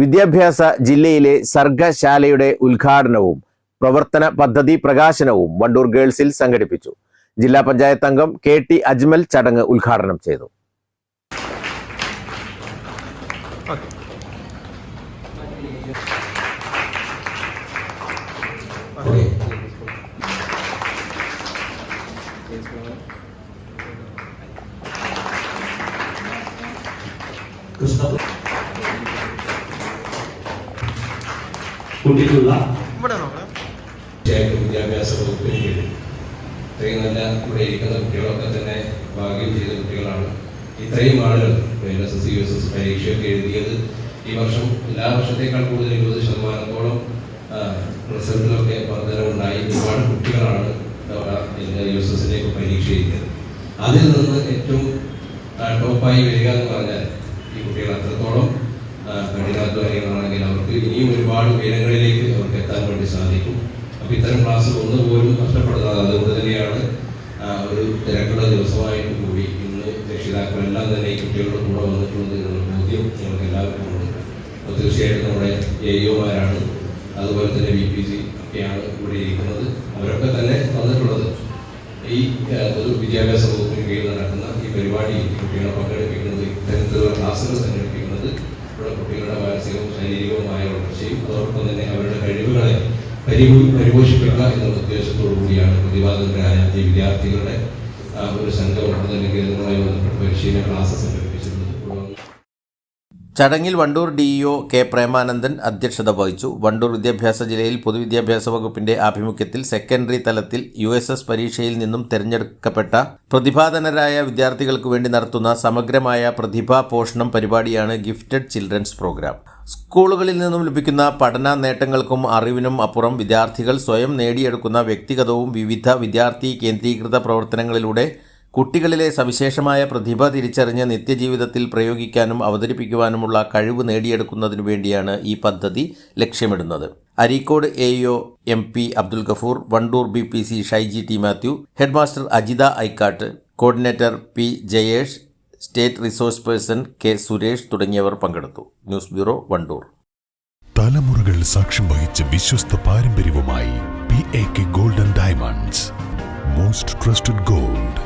വിദ്യാഭ്യാസ ജില്ലയിലെ സർഗശാലയുടെ ഉദ്ഘാടനവും പ്രവർത്തന പദ്ധതി പ്രകാശനവും വണ്ടൂർ ഗേൾസിൽ സംഘടിപ്പിച്ചു. ജില്ലാ പഞ്ചായത്ത് അംഗം കെ ടി അജ്മൽ ചടങ്ങ് ഉദ്ഘാടനം ചെയ്തു. കുട്ടിക്കുള്ള വിദ്യാഭ്യാസ വകുപ്പിന് കീഴിൽ ഇത്രയും നല്ല ഇവിടെ ഇരിക്കുന്ന കുട്ടികളൊക്കെ തന്നെ ഭാഗ്യം ചെയ്ത കുട്ടികളാണ്. ഇത്രയും ആളുകൾ N S S U S S പരീക്ഷയൊക്കെ എഴുതിയത് ഈ വർഷം എല്ലാ വർഷത്തേക്കാൾ കൂടുതൽ ഇരുപത് ശതമാനത്തോളം റിസൾട്ടിലൊക്കെ വർധനവുണ്ടായി. ഒരുപാട് കുട്ടികളാണ് യു എസ് എസിലേക്ക് പരീക്ഷ എഴുതിയത്. അതിൽ നിന്ന് ഏറ്റവും ടോപ്പായി വരിക എന്ന് പറഞ്ഞാൽ ഒരുപാട് ഉയരങ്ങളിലേക്ക് അവർക്ക് എത്താൻ വേണ്ടി സാധിക്കും. അപ്പൊ ഇത്തരം ക്ലാസ് ഒന്നുപോലും നഷ്ടപ്പെടുന്നത് അതുകൊണ്ട് തന്നെയാണ് ഒരു തിരക്കുള്ള ദിവസമായിട്ട് കൂടി ഇന്ന് രക്ഷിതാക്കളെല്ലാം തന്നെ ഈ കുട്ടികളുടെ കൂടെ വന്നിട്ടുണ്ട് എന്നുള്ള ബോധ്യം നമുക്ക് എല്ലാവർക്കും ഉണ്ട്. അപ്പോൾ തീർച്ചയായിട്ടും നമ്മുടെ എ ഒമാരാണ് അതുപോലെ തന്നെ ബി പി സി ഒക്കെയാണ് ഇവിടെ ഇരിക്കുന്നത്. അവരൊക്കെ തന്നെ വന്നിട്ടുള്ളത്. ഈ പൊതു വിദ്യാഭ്യാസ വകുപ്പിന് കീഴിൽ നടക്കുന്ന ഈ പരിപാടി കുട്ടികളെ പങ്കെടുപ്പിക്കുന്നത് ഇത്തരത്തിലുള്ള ക്ലാസ്സുകൾ സംഘടിപ്പിക്കുന്നത് ശാരീരികവുമായ വളർച്ചയും അതോടൊപ്പം തന്നെ അവരുടെ കഴിവുകളെ പരിപോ പരിപോഷിപ്പിക്കുക എന്ന ഉദ്ദേശത്തോടു കൂടിയാണ് പ്രതിപാദകരായ ഈ വിദ്യാർത്ഥികളുടെ ഒരു സംഘം അല്ലെങ്കിൽ കേന്ദ്രവുമായി ബന്ധപ്പെട്ട് പരിശീലന ക്ലാസ്സസ് തുടർന്ന് ചടങ്ങിൽ വണ്ടൂർ ഡിഇഒ കെ പ്രേമാനന്ദൻ അധ്യക്ഷത വഹിച്ചു. വണ്ടൂർ വിദ്യാഭ്യാസ ജില്ലയിൽ പൊതുവിദ്യാഭ്യാസ വകുപ്പിന്റെ ആഭിമുഖ്യത്തിൽ സെക്കൻഡറി തലത്തിൽ യു എസ് എസ് പരീക്ഷയിൽ നിന്നും തെരഞ്ഞെടുക്കപ്പെട്ട പ്രതിഭാധനരായ വിദ്യാർത്ഥികൾക്ക് വേണ്ടി നടത്തുന്ന സമഗ്രമായ പ്രതിഭാ പോഷണം പരിപാടിയാണ് ഗിഫ്റ്റഡ് ചിൽഡ്രൻസ് പ്രോഗ്രാം. സ്കൂളുകളിൽ നിന്നും ലഭിക്കുന്ന പഠന നേട്ടങ്ങൾക്കും അറിവിനും അപ്പുറം വിദ്യാർത്ഥികൾ സ്വയം നേടിയെടുക്കുന്ന വ്യക്തിഗതവും വിവിധ വിദ്യാർത്ഥി കേന്ദ്രീകൃത പ്രവർത്തനങ്ങളിലൂടെ കുട്ടികളിലെ സവിശേഷമായ പ്രതിഭ തിരിച്ചറിഞ്ഞ് നിത്യജീവിതത്തിൽ പ്രയോഗിക്കാനും അവതരിപ്പിക്കുവാനുമുള്ള കഴിവ് നേടിയെടുക്കുന്നതിനു വേണ്ടിയാണ് ഈ പദ്ധതി ലക്ഷ്യമിടുന്നത്. Areekode A E O M P Abdul Gafoor Wandoor B P C Shaiji T Mathew headmaster Ajitha Aikkat coordinator P Jayesh state resource person K Suresh തുടങ്ങിയവർ പങ്കെടുത്തു. News bureau Wandoor. തലമുറകൾ സാക്ഷ്യം വഹിച്ച വിശ്വസ്ത പാരമ്പര്യവുമായി P A K golden diamonds. Most trusted gold.